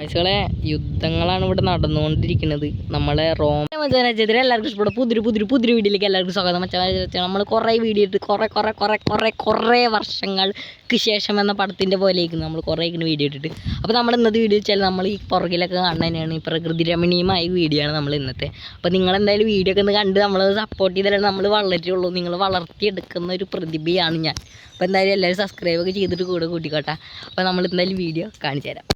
കാഴ്ചകളെ യുദ്ധങ്ങളാണ് ഇവിടെ നടന്നുകൊണ്ടിരിക്കുന്നത്. നമ്മളെ റോം മച്ചാനെതിരെ എല്ലാവർക്കും ഇഷ്ടപ്പെടും പുതിരി പുതിരി പുതിരി വീഡിയോയിലേക്ക് എല്ലാവർക്കും സ്വാഗതം. മച്ചാൻ നമ്മൾ കുറേ വീഡിയോ ഇട്ട് കുറേ കുറേ കുറേ കുറേ കുറേ വർഷങ്ങൾക്ക് ശേഷം എന്ന പടത്തിന്റെ പോലെയൊക്കെ നമ്മൾ കുറേ ഇങ്ങനെ വീഡിയോ ഇട്ടിട്ട്. അപ്പോൾ നമ്മൾ ഇന്നത്തെ വീഡിയോ വെച്ചാൽ നമ്മൾ ഈ പുറകിലൊക്കെ കാണാനാണ് ഈ പ്രകൃതി രമണീയമായ വീഡിയോ ആണ് നമ്മൾ ഇന്നത്തെ. അപ്പോൾ നിങ്ങൾ എന്തായാലും വീഡിയോ ഒക്കെ ഒന്ന് കണ്ട് നമ്മൾ സപ്പോർട്ട് ചെയ്താലേ നമ്മൾ വളരുള്ളൂ. നിങ്ങൾ വളർത്തിയെടുക്കുന്ന ഒരു പ്രതിഭയാണ് ഞാൻ. അപ്പോൾ എന്തായാലും എല്ലാവരും സബ്സ്ക്രൈബ് ഒക്കെ ചെയ്തിട്ട് കൂടെ കൂട്ടിക്കോട്ടെ. അപ്പോൾ നമ്മൾ എന്തായാലും വീഡിയോ കാണിച്ചു തരാം.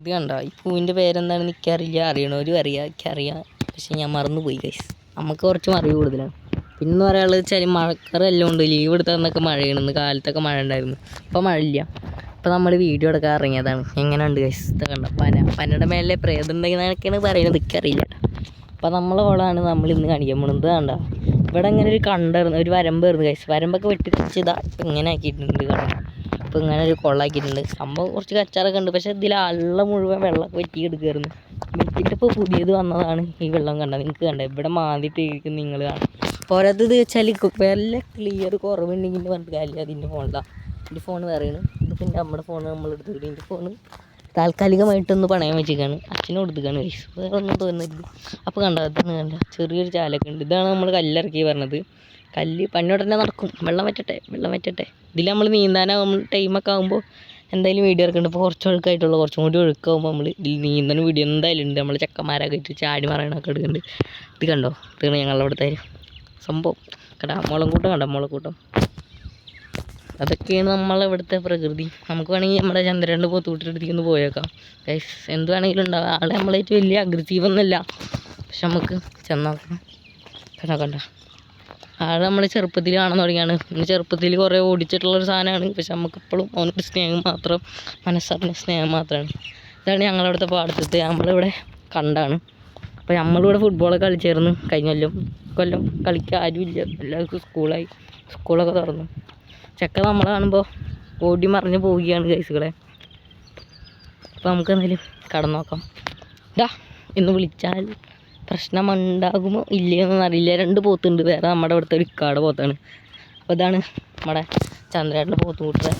ഇത് കണ്ട? ഈ പൂവിന്റെ പേരെന്താണെന്ന് എനിക്കറിയില്ല. അറിയണവരും അറിയാം എനിക്കറിയാം പക്ഷെ ഞാൻ മറന്നുപോയി ഗൈസ് നമുക്ക് കുറച്ച് മറിവ് കൂടുതലാണ് പിന്നെ എന്ന് പറയാനുള്ളത് വെച്ചാൽ മഴക്കാറ് എല്ലാം ഉണ്ട്. ലീവ് എടുത്തന്നൊക്കെ മഴയാണ്. കാലത്തൊക്കെ മഴ ഉണ്ടായിരുന്നു. ഇപ്പോൾ മഴയില്ല. അപ്പോൾ നമ്മൾ വീഡിയോ എടുക്കാൻ ഇറങ്ങിയതാണ്. എങ്ങനെയുണ്ട് ഗൈസ് കണ്ടോ? പന പനയുടെ മേലെ പ്രേതം ഉണ്ടെന്നൊക്കെയാണ് പറയുന്നത് എനിക്കറിയില്ല അപ്പോൾ നമ്മളെ ഓളാണ് നമ്മൾ ഇന്ന് കാണിക്കാൻ പോകുന്നത് കണ്ട? ഇവിടെ ഇങ്ങനെ ഒരു കണ്ടായിരുന്നു. ഒരു വരമ്പായിരുന്നു ഗൈസ് വരമ്പൊക്കെ വെട്ടി വെച്ചതാ ഇപ്പം ഇങ്ങനെ ആക്കിയിട്ടുണ്ട് കണ്ടോ? അപ്പോൾ ഇങ്ങനെ ഒരു കൊള്ളാക്കിയിട്ടുണ്ട്. സംഭവം കുറച്ച് കച്ചാറൊക്കെ ഉണ്ട്. പക്ഷേ ഇതിൽ അള്ള മുഴുവൻ വെള്ളം വെറ്റി എടുക്കുമായിരുന്നു വെറ്റിട്ട് ഇപ്പോൾ പുതിയത് വന്നതാണ് ഈ വെള്ളം കണ്ടത് നിങ്ങൾക്ക് കണ്ടത് ഇവിടെ മാതിട്ട് ഇരിക്കുന്ന നിങ്ങൾ കാണാം പോരാത്തത് വെച്ചാൽ വല്ല ക്ലിയർ കുറവുണ്ടെങ്കിൽ പറഞ്ഞിട്ട് കാര്യമില്ല അതിന്റെ ഫോണിലാണ് എന്റെ ഫോൺ വേറെയാണ് ഇത് പിന്നെ നമ്മുടെ ഫോൺ നമ്മൾ എടുത്തിട്ട് എന്റെ ഫോൺ താൽക്കാലികമായിട്ടൊന്ന് പണയം വെച്ചിരിക്കുകയാണ് അച്ഛനും കൊടുത്തേക്കാണ്. വേറെ ഒന്നും തോന്നുന്നില്ല. അപ്പോൾ കണ്ടോ? അതാണ് കണ്ട? ചെറിയൊരു ചാലൊക്കെ ഉണ്ട്. ഇതാണ് നമ്മൾ കല്ലിറക്കി പറഞ്ഞത്. കല്ല് പണിയോടനെ നടക്കും. വെള്ളം വറ്റട്ടെ വെള്ളം വറ്റട്ടെ. ഇതിൽ നമ്മൾ നീന്താനാകുമ്പോൾ ടൈമൊക്കെ ആകുമ്പോൾ എന്തായാലും വീഡിയോ ഇറക്കുന്നുണ്ട് ഇപ്പോൾ കുറച്ച് ഒഴുക്കായിട്ടുള്ള. കുറച്ചും കൂടി ഒഴുക്കാകുമ്പോൾ നമ്മൾ ഇതിൽ നീന്തണ വീഡിയോ എന്തായാലും ഉണ്ട്. നമ്മൾ ചെക്കന്മാരൊക്കെ ഇട്ട് ചാടി മറയണൊക്കെ എടുക്കുന്നുണ്ട് ഇത് കണ്ടോ? ഇതാണ് ഞങ്ങളുടെ അവിടുത്തെ സംഭവം? കടാ മുളകൂട്ടം കണ്ടോ? മുളകൂട്ടം അതൊക്കെയാണ് നമ്മളെ ഇവിടുത്തെ പ്രകൃതി. നമുക്ക് വേണമെങ്കിൽ നമ്മുടെ ചന്ദ്രന്റെ ഒന്ന് പോയേക്കാം. ഗൈസ് എന്ത് വേണമെങ്കിലും ഉണ്ടാവും. ആളെ നമ്മളായിട്ട് വലിയ അഗ്രസീവ് ഒന്നുമല്ല. പക്ഷെ നമുക്ക് ചെന്നാക്കണം കണ്ടോ? കണ്ട? ആൾ നമ്മൾ ചെറുപ്പത്തിൽ കാണാൻ തുടങ്ങിയാണ്. ചെറുപ്പത്തിൽ കുറേ ഓടിച്ചിട്ടുള്ള ഒരു സാധനമാണ്. പക്ഷെ നമുക്കിപ്പോഴും അവനൊരു സ്നേഹം മാത്രം മനസ്സറിഞ്ഞ സ്നേഹം മാത്രമാണ് ഇതാണ് ഞങ്ങളവിടുത്തെ പാടത്തത്തെ. നമ്മളിവിടെ കണ്ടാണ്. അപ്പോൾ നമ്മളിവിടെ ഫുട്ബോളൊക്കെ കളിച്ചായിരുന്നു കഴിഞ്ഞ കൊല്ലം. കൊല്ലം കളിക്കാൻ ആരുമില്ല. എല്ലാവർക്കും സ്കൂളായി സ്കൂളൊക്കെ തുറന്നു. ചെക്ക നമ്മളെ കാണുമ്പോൾ ഓടി മറിഞ്ഞ് പോവുകയാണ് ഗൈസുകളെ അപ്പോൾ നമുക്ക് എന്തായാലും കടന്നു നോക്കാം ഇതാ ഇന്ന് വിളിച്ചാൽ പ്രശ്നമുണ്ടാകുമോ ഇല്ലയോന്നൊന്നും അറിയില്ല. രണ്ട് പോത്തുണ്ട്. വേറെ നമ്മുടെ അവിടുത്തെ ഒരു കാട് പോത്താണ്. അപ്പോൾ ഇതാണ് നമ്മുടെ ചന്ദ്രേട്ടന്റെ പോത്ത് കൂട്ടുക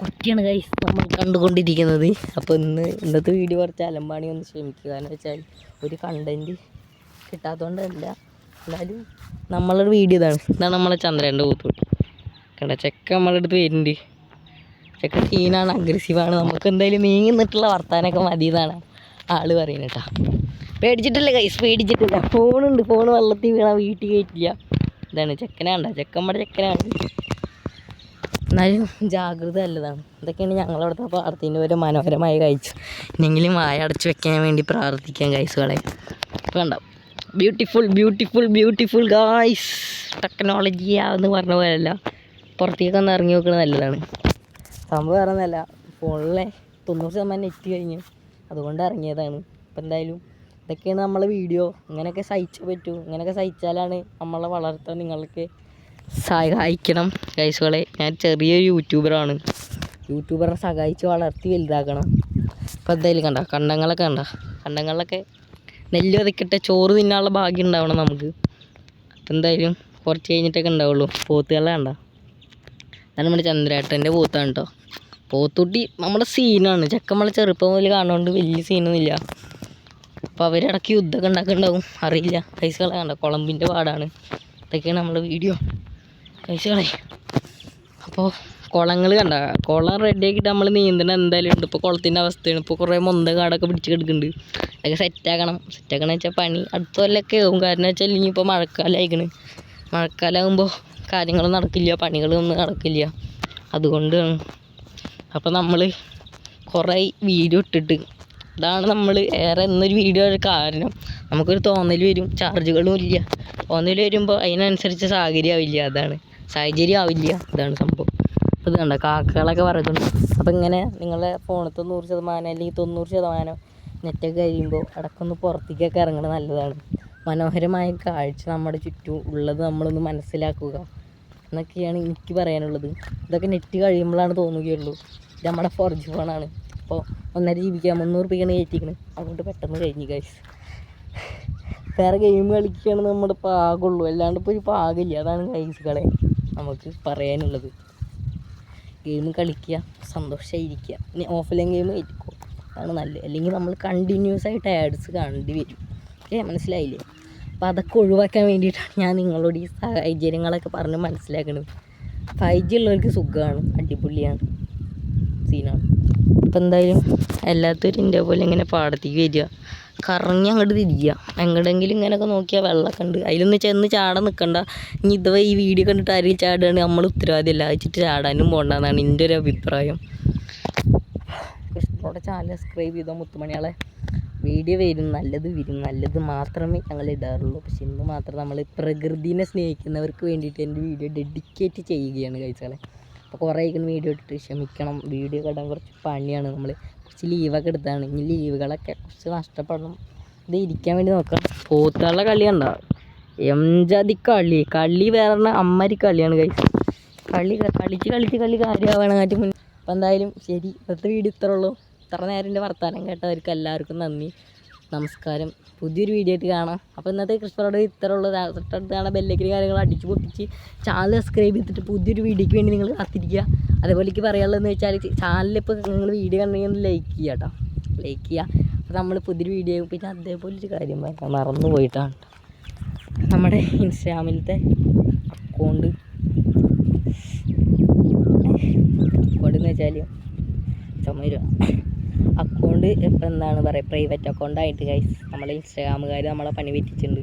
കുറ്റിയാണ് കൈ നമ്മൾ കണ്ടുകൊണ്ടിരിക്കുന്നത്. അപ്പോൾ ഇന്ന് ഇന്നത്തെ വീഡിയോ കുറച്ച് അലമ്പാണി ഒന്ന് ക്ഷമിക്കുക എന്ന് വെച്ചാൽ ഒരു കണ്ടന്റ് കിട്ടാത്തതുകൊണ്ടല്ല എന്നാലും നമ്മളൊരു വീഡിയോ ഇതാണ്. ഇതാണ് നമ്മളെ ചന്ദ്രേട്ടന്റെ പോത്തുകൂട്ടി കണ്ട? ചെക്ക നമ്മളെ അടുത്ത് വരുന്നുണ്ട്. ചെക്ക സീനാണ് അഗ്രസീവാണ് നമുക്ക് എന്തായാലും നീങ്ങി നിന്നിട്ടുള്ള വർത്താനൊക്കെ മതി എന്നാണ് ആൾ പറയുന്നത് കേട്ടോ. പേടിച്ചിട്ടില്ല കൈസ് പേടിച്ചിട്ടില്ല. ഫോണുണ്ട് ഫോൺ വെള്ളത്തിൽ വീണാൽ വീട്ടിൽ കയറ്റില്ല ഇതാണ് ചെക്കനാണ്ട ചെക്കന്മാരുടെ ചെക്കനാണ് എന്നാലും ജാഗ്രത നല്ലതാണ്. ഇതൊക്കെയാണ് ഞങ്ങളവിടുത്തെ പാടത്തിന്റെ ഒരു മനോഹരമായ കാഴ്ച. ഇനിയെങ്കിലും വായ അടച്ചു വെക്കാൻ വേണ്ടി പ്രാർത്ഥിക്കാൻ കൈസുകളെ വേണ്ട beautiful beautiful beautiful guys technology എന്ന് പറഞ്ഞ പോലെയല്ല. പുറത്തേക്ക് ഒന്ന് ഇറങ്ങി നോക്കുന്നത് നല്ലതാണ്. സംഭവം വേറെ ഒന്നല്ല ഫോണിലെ തൊണ്ണൂറ് ശതമാനം നെറ്റ് കഴിഞ്ഞു. അതുകൊണ്ട് ഇറങ്ങിയതാണ്. അപ്പോൾ എന്തായാലും ഇതൊക്കെയാണ് നമ്മളെ വീഡിയോ ഇങ്ങനെയൊക്കെ സഹിച്ചു പറ്റൂ. ഇങ്ങനെയൊക്കെ സഹിച്ചാലാണ് നമ്മളെ വളർത്താൻ നിങ്ങൾക്ക് സഹായിക്കണം. ഗൈസുകളെ ഞാൻ ചെറിയൊരു യൂട്യൂബറാണ് യൂട്യൂബറെ സഹായിച്ച് വളർത്തി വലുതാക്കണം. അപ്പോൾ എന്തായാലും കണ്ട കണ്ടങ്ങളൊക്കെ കണ്ട. കണ്ടങ്ങളിലൊക്കെ നെല്ല് വിതക്കിട്ട് ചോറ് തിന്നാനുള്ള ഭാഗ്യം ഉണ്ടാവണം നമുക്ക്. അപ്പം എന്തായാലും കുറച്ച് കഴിഞ്ഞിട്ടൊക്കെ ഉണ്ടാവുള്ളൂ. പോത്തുകളെ കണ്ട. അതാണ് നമ്മുടെ ചന്ദ്രേട്ടന്റെ പോത്താണ് കേട്ടോ പോത്തുട്ടി നമ്മുടെ സീനാണ് ചെക്കൻ നമ്മളെ ചെറുപ്പം മുതൽ കാണുകൊണ്ട് വലിയ സീനൊന്നുമില്ല അപ്പോൾ അവരിടയ്ക്ക് യുദ്ധമൊക്കെ ഉണ്ടാക്കുന്നുണ്ടാവും അറിയില്ല. പൈസ കണ്ട? കുളമ്പിന്റെ പാടാണ്. ഇതൊക്കെയാണ് നമ്മുടെ വീഡിയോ പൈസ കളയും അപ്പോൾ കുളങ്ങൾ കണ്ട? കുളം റെഡിയാക്കിയിട്ട് നമ്മൾ നീന്തണം എന്തായാലും ഉണ്ട്. ഇപ്പോൾ കുളത്തിന്റെ അവസ്ഥയാണ്. ഇപ്പോൾ കുറേ മൊന്ത കാടൊക്കെ പിടിച്ച് കിടക്കുന്നുണ്ട്. അതൊക്കെ സെറ്റാക്കണം സെറ്റാക്കണം വെച്ചാൽ പണി. അടുത്ത കൊല്ലമൊക്കെ ആവും. കാരണം വെച്ചാൽ ഇനിയിപ്പോൾ മഴക്കാലം അയക്കണ് മഴക്കാലമാകുമ്പോൾ കാര്യങ്ങൾ നടക്കില്ല. പണികളൊന്നും നടക്കില്ല. അതുകൊണ്ടാണ്. അപ്പോൾ നമ്മൾ കുറേ വീഡിയോ ഇട്ടിട്ട് ഇതാണ് നമ്മൾ ഏറെ എന്നൊരു വീഡിയോ കാരണം. നമുക്കൊരു തോന്നൽ വരും ചാർജുകളും ഇല്ല. തോന്നൽ വരുമ്പോൾ അതിനനുസരിച്ച് സാഹചര്യം ആവില്ല അതാണ്. സാഹചര്യം ആവില്ല ഇതാണ് സംഭവം. അപ്പോൾ കണ്ടോ കാക്കകളൊക്കെ പറക്കുന്നു അപ്പോൾ ഇങ്ങനെ നിങ്ങളുടെ ഫോണിൽ തൊണ്ണൂറ് ശതമാനം അല്ലെങ്കിൽ തൊണ്ണൂറ് ശതമാനം നെറ്റൊക്കെ കഴിയുമ്പോൾ ഇടയ്ക്കൊന്ന് പുറത്തേക്കൊക്കെ ഇറങ്ങണത് നല്ലതാണ്. മനോഹരമായ കാഴ്ച നമ്മുടെ ചുറ്റും ഉള്ളത് നമ്മളൊന്ന് മനസ്സിലാക്കുക. എന്നൊക്കെയാണ് എനിക്ക് പറയാനുള്ളത്. ഇതൊക്കെ നെറ്റ് കഴിയുമ്പോഴാണ് തോന്നുകയുള്ളൂ. നമ്മുടെ ഫോർ ജി ഫോണാണ് അപ്പോൾ ഒന്നര ജീവിക്കാൻ മുന്നൂറ് രൂപയാണ് കയറ്റിക്കണ്. അതുകൊണ്ട് പെട്ടെന്ന് കഴിഞ്ഞു ഗൈസ് വേറെ ഗെയിം കളിക്കുകയാണ് നമ്മുടെ പാകമുള്ളൂ അല്ലാണ്ട് ഇപ്പോൾ ഒരു പാകമില്ല അതാണ് ഗൈസുകളെ നമുക്ക് പറയാനുള്ളത്. ഗെയിം കളിക്കുക സന്തോഷമായിരിക്കുക ഇനി ഓഫ്ലൈൻ ഗെയിം കയറ്റിക്കോ. അതാണ് നല്ലത്. അല്ലെങ്കിൽ നമ്മൾ കണ്ടിന്യൂസ് ആയിട്ട് ആഡ്സ് കാണേണ്ടി വരും. ഓക്കെ മനസ്സിലായില്ലേ? അപ്പോൾ അതൊക്കെ ഒഴിവാക്കാൻ വേണ്ടിയിട്ടാണ് ഞാൻ നിങ്ങളോട് ഈ സാഹചര്യങ്ങളൊക്കെ പറഞ്ഞ് മനസ്സിലാക്കുന്നത് ഫൈവ് ജി ഉള്ളവർക്ക് സുഖമാണ് അടിപൊളിയാണ്. സീനാണ് അപ്പോൾ എന്തായാലും എല്ലാത്തവരും എന്റെ പോലെ ഇങ്ങനെ പാടത്തേക്ക് വരിക. കറങ്ങി അങ്ങോട്ട് തിരിക്കുക എങ്ങടെങ്കിലും ഇങ്ങനെയൊക്കെ നോക്കിയാൽ വെള്ളമൊക്കെ ഉണ്ട്. അതിലൊന്ന് ചെന്ന് ചാടാൻ നിൽക്കണ്ട ഇനി ഇതുവരെ ഈ വീഡിയോ കണ്ടിട്ട് ആരെയും ചാടുകയാണെങ്കിൽ നമ്മൾ ഉത്തരവാദിയല്ല വെച്ചിട്ട് ചാടാനും പോകണ്ടെന്നാണ് എന്റെ ഒരു അഭിപ്രായം. കൃഷ്ണനോടെ ചാനൽ സബ്സ്ക്രൈബ് ചെയ്തോ മുത്തുമണിയാളെ. വീഡിയോ വരും. നല്ലത് വരും. നല്ലത് മാത്രമേ ഞങ്ങൾ ഇടാറുള്ളൂ. പക്ഷെ ഇന്ന് മാത്രം നമ്മൾ പ്രകൃതിനെ സ്നേഹിക്കുന്നവർക്ക് വേണ്ടിയിട്ട് എന്റെ വീഡിയോ ഡെഡിക്കേറ്റ് ചെയ്യുകയാണ് കഴിച്ചാളെ അപ്പോൾ കുറേ ഇരിക്കുന്ന വീഡിയോ ഇട്ടിട്ട് ക്ഷമിക്കണം. വീഡിയോ ഇടാൻ കുറച്ച് പണിയാണ്. നമ്മൾ കുറച്ച് ലീവൊക്കെ എടുത്താണ്. ഇനി ലീവുകളൊക്കെ കുറച്ച് നഷ്ടപ്പെടണം. ഇത് ഇരിക്കാൻ വേണ്ടി നോക്കാം. പോത്തുകളുടെ കളി കണ്ടോ? എംജാതി കളി. കളി വേറെ അമ്മരി കളിയാണ് കഴിച്ചത് കളി കളിച്ച് കളിച്ച് കളി കാര്യമാവണ മുൻ അപ്പോൾ എന്തായാലും ശരി. ഇന്നത്തെ വീഡിയോ ഇത്ര ഉള്ളൂ. ഇത്ര നേരം എന്റെ വർത്തമാനം കേട്ടവർക്ക് എല്ലാവർക്കും നന്ദി. നമസ്കാരം. പുതിയൊരു വീഡിയോ ആയിട്ട് കാണാം. അപ്പോൾ ഇന്നത്തെ കൃഷ്ണനോട് ഇത്ര ഉള്ളത് തൊട്ടടുത്ത് കാണാൻ ബെല്ലേക്കരി കാര്യങ്ങൾ അടിച്ച് പൊട്ടിച്ച് ചാനൽ സബ്സ്ക്രൈബ് ചെയ്തിട്ട് പുതിയൊരു വീഡിയോയ്ക്ക് വേണ്ടി നിങ്ങൾ കാത്തിരിക്കുക. അതേപോലെ എനിക്ക് പറയാനുള്ളതെന്ന് വെച്ചാൽ ചാനലിപ്പോൾ നിങ്ങൾ വീഡിയോ കണ്ടെങ്കിൽ ലൈക്ക് ചെയ്യുക കേട്ടോ ലൈക്ക് ചെയ്യുക. അപ്പോൾ നമ്മൾ പുതിയൊരു വീഡിയോ പിന്നെ അതേപോലെ ഒരു കാര്യം പറയാം മറന്നു പോയിട്ടാണ് നമ്മുടെ ഇൻസ്റ്റാഗ്രാമിലത്തെ അക്കൗണ്ട് അക്കൗണ്ട് എന്ന് വെച്ചാൽ ചുമര അക്കൗണ്ട് എന്താണ് പറയുക പ്രൈവറ്റ് അക്കൗണ്ട് ആയിട്ട് ഗൈസ് നമ്മളെ ഇൻസ്റ്റാഗ്രാമുകാർ നമ്മളെ പണി പറ്റിച്ചിട്ടുണ്ട്.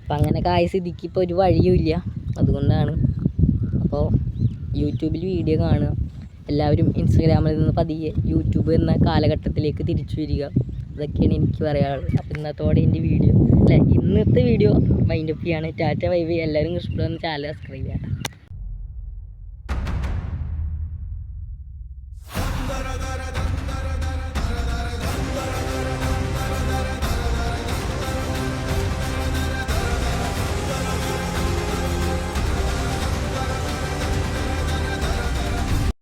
അപ്പം അങ്ങനെ ആയ സ്ഥിതിക്ക് ഇപ്പോൾ ഒരു വഴിയുമില്ല അതുകൊണ്ടാണ്. അപ്പോൾ യൂട്യൂബിൽ വീഡിയോ കാണുക. എല്ലാവരും ഇൻസ്റ്റാഗ്രാമിൽ നിന്ന് പതിയെ യൂട്യൂബ് എന്ന കാലഘട്ടത്തിലേക്ക് തിരിച്ചു വരിക. അതൊക്കെയാണ് എനിക്ക് പറയാനുള്ളത്. അപ്പം ഇന്നത്തോടെ എന്റെ വീഡിയോ അല്ല? ഇന്നത്തെ വീഡിയോ മൈൻഡ് അപ്പ് ചെയ്യാണ്. ടാറ്റ വൈബ് എല്ലാവരും ഇഷ്ടപ്പെടുന്ന ചാനൽ സബ്സ്ക്രൈബ് ചെയ്യുക